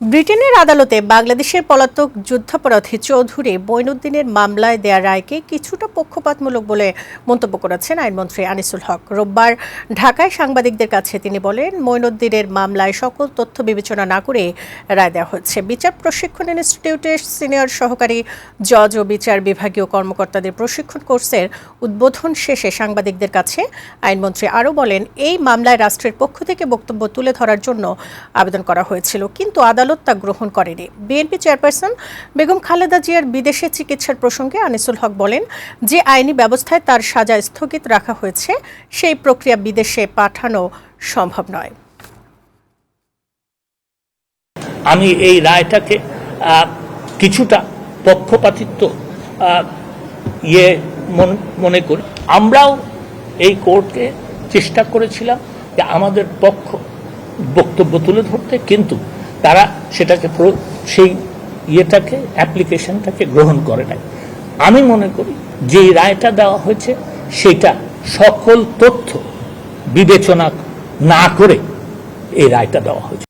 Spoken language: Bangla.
ব্রিটেনের আদালতে বাংলাদেশের পলাতক যুদ্ধাপরাধী চৌধুরী বৈনুদ্দিনের মামলায় দেয়া রায়কে কিছুটা পক্ষপাতমূলক বলে মন্তব্য করেছেন আইনমন্ত্রী আনিসুল হক। রোববার ঢাকায় সাংবাদিকদের কাছে তিনি বলেন মৈনুদ্দিনের মামলায় সকল তথ্য বিবেচনা না করে রায় দেওয়া হয়েছে। বিচার প্রশিক্ষণ ইনস্টিটিউটের সিনিয়র সহকারী জজ ও বিচার বিভাগীয় কর্মকর্তাদের প্রশিক্ষণ কোর্সের উদ্বোধন শেষে সাংবাদিকদের কাছে আইনমন্ত্রী আরও বলেন, এই মামলায় রাষ্ট্রের পক্ষ থেকে বক্তব্য তুলে ধরার জন্য আবেদন করা হয়েছিল, কিন্তু আদালত তা গ্রহণ করেনি। বিএনপি চেয়ারপারসন বেগম খালেদা জিয়ার বিদেশে চিকিৎসার প্রসঙ্গে আনিসুল হক বলেন যে আইনি ব্যবস্থায় তার সাজা স্থগিত রাখা হয়েছে, সেই প্রক্রিয়া বিদেশে পাঠানো সম্ভব নয়। আমি এই রায়টাকে কিছুটা পক্ষপাতিত্ব ইয়ে মনে করি। আমরাও এই কোর্টকে চেষ্টা করেছিলাম যে আমাদের পক্ষ বক্তব্য তুলে ধরতে, কিন্তু তারা সেটাকে সেই ইয়েটাকে, অ্যাপ্লিকেশনটাকে গ্রহণ করে নাই। আমি মনে করি যে রায়টা দেওয়া হয়েছে, সেটা সকল তথ্য বিবেচনা না করে এই রায়টা দেওয়া হয়েছে।